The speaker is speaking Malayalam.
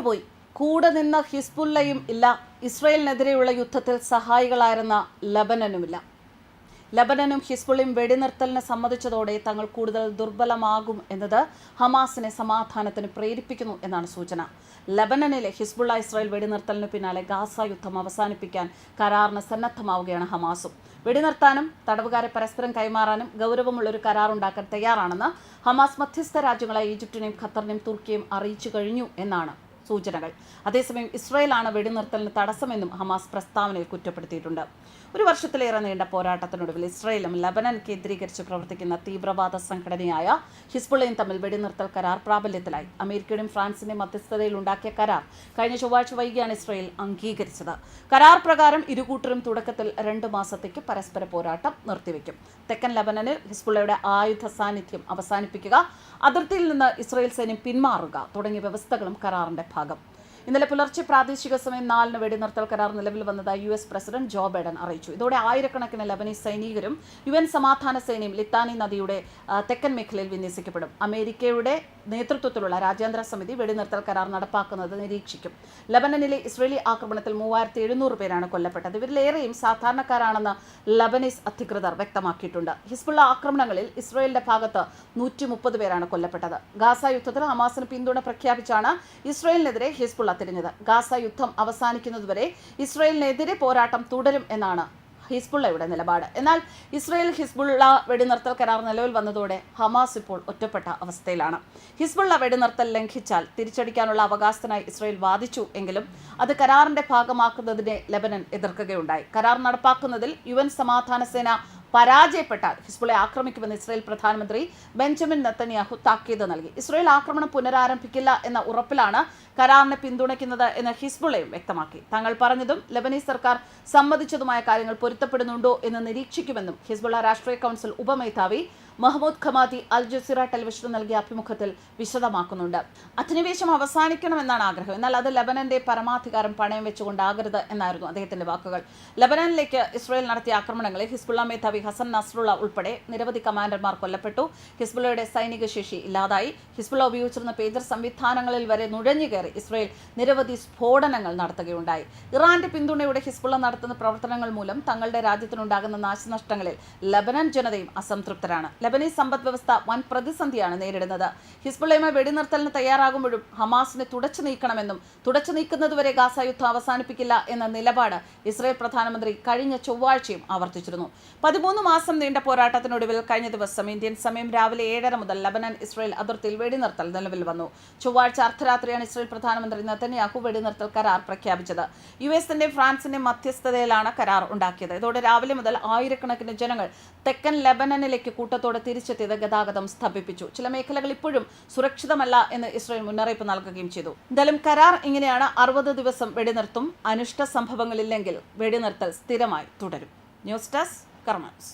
മുന്നോട്ട് കൂടെ നിന്ന ഹിസ്ബുല്ലയും ഇല്ല ഇസ്രയേലിനെതിരെയുള്ള യുദ്ധത്തിൽ സഹായികളായിരുന്ന ലബനനുമില്ല. ലബനനും ഹിസ്ബുള്ളയും വെടിനിർത്തലിന് സമ്മതിച്ചതോടെ തങ്ങൾ കൂടുതൽ ദുർബലമാകും എന്നത് ഹമാസിനെ സമാധാനത്തിന് പ്രേരിപ്പിക്കുന്നു എന്നാണ് സൂചന. ലബനനിലെ ഹിസ്ബുള്ള ഇസ്രായേൽ വെടിനിർത്തലിന് പിന്നാലെ ഗാസ യുദ്ധം അവസാനിപ്പിക്കാൻ കരാറിന് സന്നദ്ധമാവുകയാണ് ഹമാസും. വെടിനിർത്താനും തടവുകാരെ പരസ്പരം കൈമാറാനും ഗൗരവമുള്ള കരാറുണ്ടാക്കാൻ തയ്യാറാണെന്ന് ഹമാസ് മധ്യസ്ഥ രാജ്യങ്ങളായ ഈജിപ്തിനെയും ഖത്തറിനെയും തുർക്കിയും അറിയിച്ചു കഴിഞ്ഞു എന്നാണ് സൂചനകൾ. അതേസമയം ഇസ്രായേലാണ് വെടിനിർത്തലിന് തടസ്സമെന്നും ഹമാസ് പ്രസ്താവനയിൽ കുറ്റപ്പെടുത്തിയിട്ടുണ്ട്. ഒരു വർഷത്തിലേറെ നീണ്ട പോരാട്ടത്തിനൊടുവിൽ ഇസ്രായേലും ലബനൻ കേന്ദ്രീകരിച്ച് പ്രവർത്തിക്കുന്ന തീവ്രവാദ സംഘടനയായ ഹിസ്ബുള്ളയും തമ്മിൽ വെടിനിർത്തൽ കരാർ പ്രാബല്യത്തിലായി. അമേരിക്കയുടെയും ഫ്രാൻസിന്റെയും മധ്യസ്ഥതയിൽ ഉണ്ടാക്കിയ കരാർ കഴിഞ്ഞ ചൊവ്വാഴ്ച വൈകിയാണ് ഇസ്രായേൽ അംഗീകരിച്ചത്. കരാർ പ്രകാരം ഇരുകൂട്ടരും തുടക്കത്തിൽ രണ്ട് മാസത്തേക്ക് പരസ്പര പോരാട്ടം നിർത്തിവെക്കും. തെക്കൻ ലബനനിൽ ഹിസ്ബുള്ളയുടെ ആയുധ സാന്നിധ്യം അവസാനിപ്പിക്കുക അതിർത്തിയിൽ നിന്ന് ഇസ്രായേൽ സൈന്യം പിന്മാറുക തുടങ്ങിയ വ്യവസ്ഥകളും കരാറിന്റെ ഭാഗം ഇന്നലെ പുലർച്ചെ പ്രാദേശിക സമയം നാലിന് വെടിനിർത്തൽ കരാർ നിലവിൽ വന്നതായി U S president Joe Biden അറിയിച്ചു. ഇതോടെ ആയിരക്കണക്കിന് ലബനീസ് സൈനികരും യു എൻ സമാധാന സേനയും ലിത്താനി നദിയുടെ തെക്കൻ മേഖലയിൽ വിന്യസിക്കപ്പെടും. അമേരിക്കയുടെ നേതൃത്വത്തിലുള്ള രാജ്യാന്തര സമിതി വെടിനിർത്തൽ കരാർ നടപ്പാക്കുന്നത് നിരീക്ഷിക്കും. ലബനനിലെ ഇസ്രേലി ആക്രമണത്തിൽ മൂവായിരത്തി എഴുന്നൂറ് പേരാണ് കൊല്ലപ്പെട്ടത്. ഇവരിലേറെയും സാധാരണക്കാരാണെന്ന് ലബനീസ് അധികൃതർ വ്യക്തമാക്കിയിട്ടുണ്ട്. ഹിസ്ബുള്ള ആക്രമണങ്ങളിൽ ഇസ്രയേലിന്റെ ഭാഗത്ത് നൂറ്റി മുപ്പത് പേരാണ് കൊല്ലപ്പെട്ടത്. ഗാസ യുദ്ധത്തിൽ ഹമാസിന് പിന്തുണ പ്രഖ്യാപിച്ചാണ് ഇസ്രയേലിനെതിരെ ഹിസ്ബുള്ള തിരിഞ്ഞത്. ഗാസ യുദ്ധം അവസാനിക്കുന്നതുവരെ ഇസ്രയേലിനെതിരെ പോരാട്ടം തുടരും എന്നാണ് ഹിസ്ബുള്ളയുടെ നിലപാട്. എന്നാൽ ഇസ്രയേൽ ഹിസ്ബുള്ള വെടിനിർത്തൽ കരാർ നിലവിൽ വന്നതോടെ ഹമാസ് ഇപ്പോൾ ഒറ്റപ്പെട്ട അവസ്ഥയിലാണ്. ഹിസ്ബുള്ള വെടിനിർത്തൽ ലംഘിച്ചാൽ തിരിച്ചടിക്കാനുള്ള അവകാശത്തിനായി ഇസ്രയേൽ വാദിച്ചു എങ്കിലും അത് കരാറിന്റെ ഭാഗമാക്കുന്നതിനെ ലബനൻ എതിർക്കുകയുണ്ടായി. കരാർ നടപ്പാക്കുന്നതിൽ യു എൻ സമാധാന സേന പരാജയപ്പെട്ടാൽ ഹിസ്ബുളെ ആക്രമിക്കുമെന്ന് ഇസ്രായേൽ പ്രധാനമന്ത്രി ബെഞ്ചമിൻ നത്തന്യാഹു താക്കീത് നൽകി. ഇസ്രായേൽ ആക്രമണം പുനരാരംഭിക്കില്ല എന്ന ഉറപ്പിലാണ് കരാറിനെ പിന്തുണയ്ക്കുന്നത് എന്ന് ഹിസ്ബുളയും വ്യക്തമാക്കി. തങ്ങൾ പറഞ്ഞതും ലബനീസ് സർക്കാർ സമ്മതിച്ചതുമായ കാര്യങ്ങൾ പൊരുത്തപ്പെടുന്നുണ്ടോ എന്ന് നിരീക്ഷിക്കുമെന്നും ഹിസ്ബുള്ള രാഷ്ട്രീയ കൗൺസിൽ ഉപമേധാവി മഹ്മൂദ് ഖമാതി അൽ ജസീറ ടെലിവിഷന് നൽകിയ അഭിമുഖത്തിൽ വിശദമാക്കുന്നുണ്ട്. അധിനിവേശം അവസാനിക്കണമെന്നാണ് ആഗ്രഹം. എന്നാൽ അത് ലബനന്റെ പരമാധികാരം പണയം വെച്ചുകൊണ്ടാകരുത് എന്നായിരുന്നു അദ്ദേഹത്തിന്റെ വാക്കുകൾ. ലബനനിലേക്ക് ഇസ്രായേൽ നടത്തിയ ആക്രമണങ്ങളിൽ ഹിസ്ബുള്ള മേധാവി ഹസൻ നസ്റുള്ള ഉൾപ്പെടെ നിരവധി കമാൻഡർമാർ കൊല്ലപ്പെട്ടു. ഹിസ്ബുള്ളയുടെ സൈനിക ശേഷി ഇല്ലാതായി. ഹിസ്ബുള്ള ഉപയോഗിച്ചിരുന്ന പേജർ സംവിധാനങ്ങളിൽ വരെ നുഴഞ്ഞു കയറി ഇസ്രായേൽ നിരവധി സ്ഫോടനങ്ങൾ നടത്തുകയുണ്ടായി. ഇറാന്റെ പിന്തുണയോടെ ഹിസ്ബുള്ള നടത്തുന്ന പ്രവർത്തനങ്ങൾ മൂലം തങ്ങളുടെ രാജ്യത്തിനുണ്ടാകുന്ന നാശനഷ്ടങ്ങളിൽ ലബനൻ ജനതയും അസംതൃപ്തരാണ്. ലബനീസ് സമ്പദ് വ്യവസ്ഥ വൻ പ്രതിസന്ധിയാണ് നേരിടുന്നത്. ഹിസ്ബുള്ളയമ വെടിനിർത്തലിന് തയ്യാറാകുമ്പോഴും ഹമാസിനെ തുടച്ചു നീക്കണമെന്നും തുടച്ചു നീക്കുന്നതുവരെ ഗാസ യുദ്ധം അവസാനിപ്പിക്കില്ല എന്ന നിലപാട് ഇസ്രായേൽ പ്രധാനമന്ത്രി കഴിഞ്ഞ ചൊവ്വാഴ്ചയും ആവർത്തിച്ചിരുന്നു. പതിമൂന്ന് മാസം നീണ്ട പോരാട്ടത്തിനൊടുവിൽ കഴിഞ്ഞ ദിവസം ഇന്ത്യൻ സമയം രാവിലെ ഏഴര മുതൽ ലബനൻ ഇസ്രായേൽ അതിർത്തിയിൽ വെടിനിർത്തൽ നിലവിൽ വന്നു. ചൊവ്വാഴ്ച അർദ്ധരാത്രിയാണ് ഇസ്രായേൽ പ്രധാനമന്ത്രി നെതന്യാഹു വെടിനിർത്തൽ കരാർ പ്രഖ്യാപിച്ചത്. യു എസിന്റെ ഫ്രാൻസിന്റെ മധ്യസ്ഥതയിലാണ് കരാർ ഉണ്ടാക്കിയത്. ഇതോടെ രാവിലെ മുതൽ ആയിരക്കണക്കിന് ജനങ്ങൾ തെക്കൻ ലബനനിലേക്ക് കൂട്ടത്തോടെ തിരിച്ചെത്തിയത് ഗതാഗതം സ്തംഭിപ്പിച്ചു. ചില മേഖലകൾ ഇപ്പോഴും സുരക്ഷിതമല്ല എന്ന് ഇസ്രായേൽ മുന്നറിയിപ്പ് നൽകുകയും ചെയ്തു. എന്തായാലും കരാർ ഇങ്ങനെയാണ് അറുപത് ദിവസം വെടിനിർത്തും. അനിഷ്ട സംഭവങ്ങളില്ലെങ്കിൽ വെടിനിർത്തൽ സ്ഥിരമായി തുടരും. News desk കർമ്മൻസ്